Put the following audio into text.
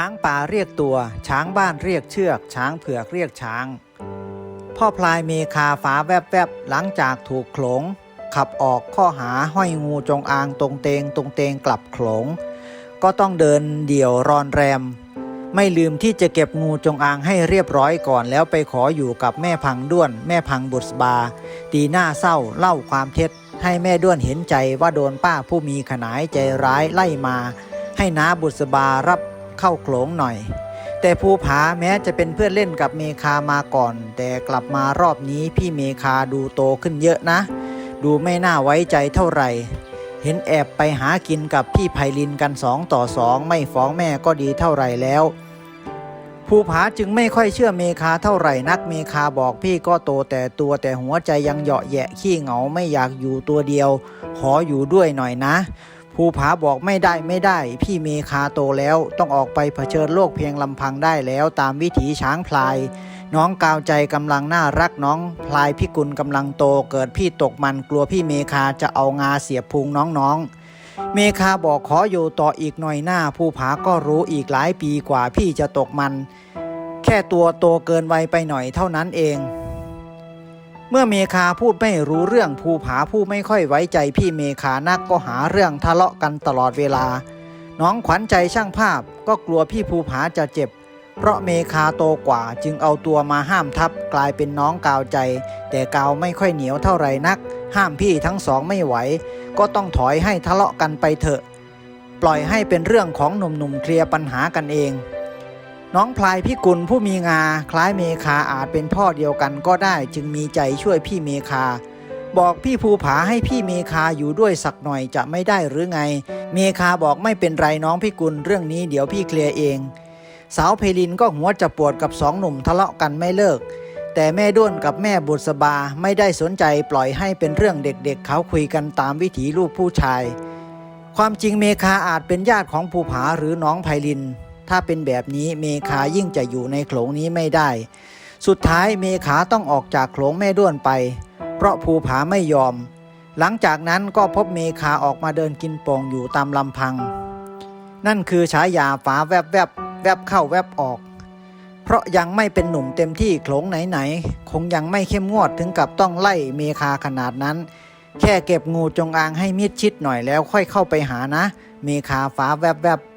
ช้างป่าเรียกตัว ช้างบ้านเรียกเชือก ช้างเผือกเรียกช้าง พ่อพลายเมคาฟ้าแวบๆ หลังจากถูกโขลง ขับออกข้อหาห้อยงูจงอางตรงเตงตรงเตงกลับโขลง ก็ต้องเดินเดี่ยวรอนแรม ไม่ลืมที่จะเก็บงูจงอางให้เรียบร้อยก่อนแล้วไปขออยู่กับแม่พังด้วน แม่พังบุษบา ตีหน้าเศร้าเล่าความเท็จ ให้แม่ด้วนเห็นใจว่าโดนป้าผู้มีขนายใจร้ายไล่มา ให้น้าบุษบารับ เข้าโขลงหน่อย แต่ภูผาแม้จะเป็นเพื่อนเล่นกับเมคามาก่อน แต่กลับมารอบนี้พี่เมคาดูโตขึ้นเยอะนะ ดูไม่น่าไว้ใจเท่าไหร่ เห็นแอบไปหากินกับพี่ไพลินกันสองต่อสองไม่ฟ้องแม่ก็ดีเท่าไหร่แล้วภูผาจึงไม่ค่อยเชื่อเมคาเท่าไหร่นักเมคาบอกพี่ก็โตแต่ตัวแต่หัวใจยังเหยาะแยะขี้เหงาไม่อยากอยู่ตัวเดียว ขออยู่ด้วยหน่อยนะ ภูผาบอกไม่ได้ไม่ได้ พี่เมคาโตแล้วต้องออกไปเผชิญโลกเพียงลำพังได้แล้วตามวิถีช้างพลาย น้องกาวใจกำลังน่ารักน้องพลายพิกุลกำลังโตเกิดพี่ตกมันกลัวพี่เมคาจะเอางาเสียบพุงน้องๆ เมคาบอกขออยู่ต่ออีกหน่อยหน้าภูผาก็รู้อีกหลายปีกว่าพี่จะตกมัน แค่ตัวโตเกินวัยไปหน่อยเท่านั้นเอง เมื่อเมคาพูดไม่รู้เรื่องภูผาผู้ไม่ค่อยไว้ใจพี่เมคานักก็หาเรื่องทะเลาะกันตลอดเวลา น้องขวัญใจช่างภาพก็กลัวพี่ภูผาจะเจ็บ เพราะเมคาโตกว่าจึงเอาตัวมาห้ามทับกลายเป็นน้องกาวใจ แต่กาวไม่ค่อยเหนียวเท่าไหร่นัก ห้ามพี่ทั้งสองไม่ไหว ก็ต้องถอยให้ทะเลาะกันไปเถอะ ปล่อยให้เป็นเรื่องของหนุ่มๆเคลียร์ปัญหากันเอง น้องพลายพิกุลผู้มีงาคล้ายเมคาอาจเป็นพ่อเดียวกันก็ได้จึงมีใจช่วยพี่เมคา บอกพี่ภูผาให้พี่เมคาอยู่ด้วยสักหน่อยจะไม่ได้หรือไง เมคาบอกไม่เป็นไรน้องพิกุลเรื่องนี้เดี๋ยวพี่เคลียร์เอง สาวเพลินก็หัวจะปวดกับสองหนุ่มทะเลาะกันไม่เลิก แต่แม่ด้วนกับแม่บุษบาไม่ได้สนใจปล่อยให้เป็นเรื่องเด็กๆ เขาคุยกันตามวิถีลูกผู้ชาย ความจริงเมคาอาจเป็นญาติของภูผาหรือน้องไพลิน ถ้าเป็นแบบนี้เมคายิ่งจะอยู่ในโขลงนี้ไม่ได้ สุดท้ายเมคาต้องออกจากโขลงแม่ด้วนไป เพราะภูผาไม่ยอม หลังจากนั้นก็พบเมคาออกมาเดินกินโป่งอยู่ตามลำพัง นั่นคือฉายาฝาแวบแวบแวบเข้าแวบออก เพราะยังไม่เป็นหนุ่มเต็มที่โขลงไหนๆคงยังไม่เข้มงวดถึงกับต้องไล่เมคาขนาดนั้น แค่เก็บงูจงอางให้มิดชิดหน่อยแล้วค่อยเข้าไปหานะ เมคาฟ้าแวบๆ